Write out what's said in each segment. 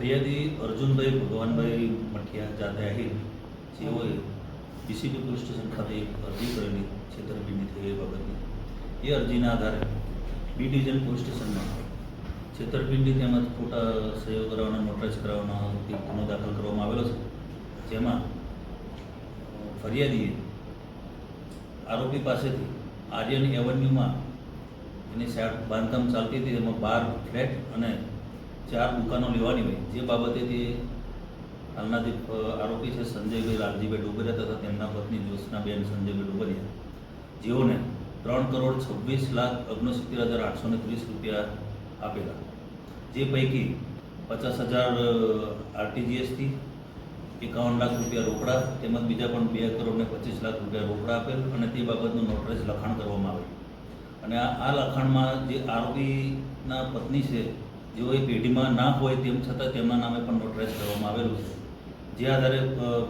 ફરિયાદી અર્જુનભાઈ, ભગવાનભાઈ મઠિયા જાતે આહિર, જેઓએ ડીસીપી પોલીસ સ્ટેશન ખાતે એક અરજી કરેલી છેતરપિંડી થઈ એ બાબતની. એ અરજીના આધારે બી ડિવિઝન પોલીસ સ્ટેશનમાં છેતરપિંડી તેમજ ખોટા સહયોગ કરાવવાના નોટરાઇઝ કરાવવાનો એક ગુનો દાખલ કરવામાં આવેલો છે. જેમાં ફરિયાદીએ આરોપી પાસેથી આર્યન એવન્યુમાં એની સાહેબ બાંધકામ ચાલતી હતી. એમાં બાર ફ્લેટ અને ચાર દુકાનો લેવાની હોય. જે બાબતે તે હાલના જે આરોપી છે સંજયભાઈ લાલજીભાઈ ડોબરિયા તથા તેમના પત્ની જ્યોત્સનાબેન સંજયભાઈ ડોબરિયા, જેઓને ત્રણ કરોડ છવ્વીસ લાખ ઓગણસિત્તેર હજાર આઠસો ને ત્રીસ રૂપિયા આપેલા. જે પૈકી પચાસ હજાર આરટીજીએસથી એકાવન લાખ રૂપિયા રોકડા તેમજ બીજા પણ બે કરોડ ને પચીસ લાખ રૂપિયા રોકડા આપેલ અને તે બાબતનું નોટરાઇઝ લખાણ કરવામાં આવે અને આ લખાણમાં જે આરોપીના પત્ની છે જેઓ એ પેઢીમાં ના હોય તેમ છતાં તેમના નામે પણ નોટરાઇઝ કરવામાં આવેલું છે. જે આધારે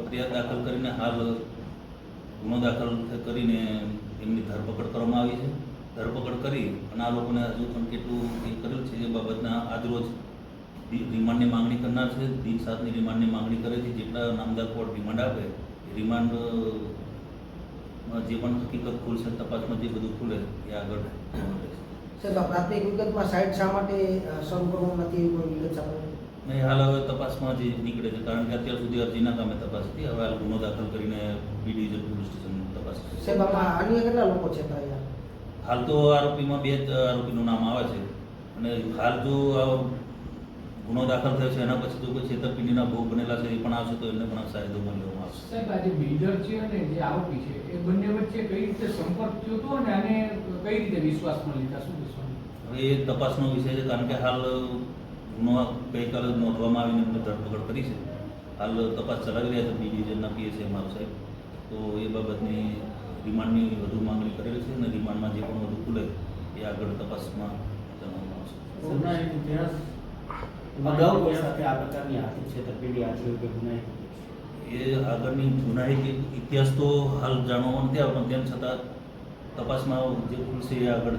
ફરિયાદ દાખલ કરીને હાલ ગુનો દાખલ કરીને એમની ધરપકડ કરવામાં આવી છે. ધરપકડ કરી અને આ લોકોને હજુ પણ કેટલું એ કર્યું છે એ બાબતના આજરોજ રિમાન્ડની માંગણી કરનાર છે. દિન સાતની રિમાન્ડની માંગણી કરે છે. જેટલા નામદાર કોર્ટ રિમાન્ડ આપે રિમાન્ડ જે પણ હકીકત ખુલશે, તપાસમાં જે બધું ખુલે, એ આગળ રહેશે. સાહેબ પ્રાથમિક વિગતમાં સાઇટ શા માટે શરૂ કરવામાં નથી એવી કોઈ વિગત સામે નહીં હાલ હવે તપાસમાં જે નીકળે છે કારણ કે અત્યાર સુધી અરજીના કામે તપાસ હતી હવે હાલ ગુનો દાખલ કરીને બી ડિવિઝન પોલીસ સ્ટેશન તપાસ સાહેબ આમાં અન્ય કેટલા લોકો છે હાલ તો આરોપીમાં બે જ આરોપીનું નામ આવે છે અને હાલ જો આ ગુનો દાખલ થયો છે એના પછી તો કોઈ છેતરપિંડીના ભોગ બનેલા છે એ પણ આવશે તો એમને પણ સાયદોમાં લેવામાં આવશે સાહેબ આ જે બિલ્ડર છે અને જે આરોપી છે એ બંને વચ્ચે કઈ રીતે સંપર્ક થયો હતો અને આને કઈ રીતે વિશ્વાસમાં લીધા? શું વિશ્વાસ હવે એ તપાસનો વિષય છે કારણ કે હાલ ગુનો ગઈકાલે નોંધવામાં આવીને એમને ધરપકડ કરી છે. હાલ તપાસ ચલાવી રહ્યા છે બી ડિવિઝનના પીએસએ મારો સાહેબ. તો એ બાબતની રિમાન્ડની વધુ માંગણી કરેલી છે અને રિમાન્ડમાં જે પણ વધુ ખુલે એ આગળ તપાસમાં જણાવવામાં આવશે. અગાઉ કોઈ સાથે આ પ્રકારની આર્થિક છેતરપિંડી આચરી કે ગુનાહિત એ આગળની ગુનાહિત ઇતિહાસ તો હાલ જાણવામાં નથી આવતો તેમ છતાં તપાસમાં જે ખુલશે એ આગળ.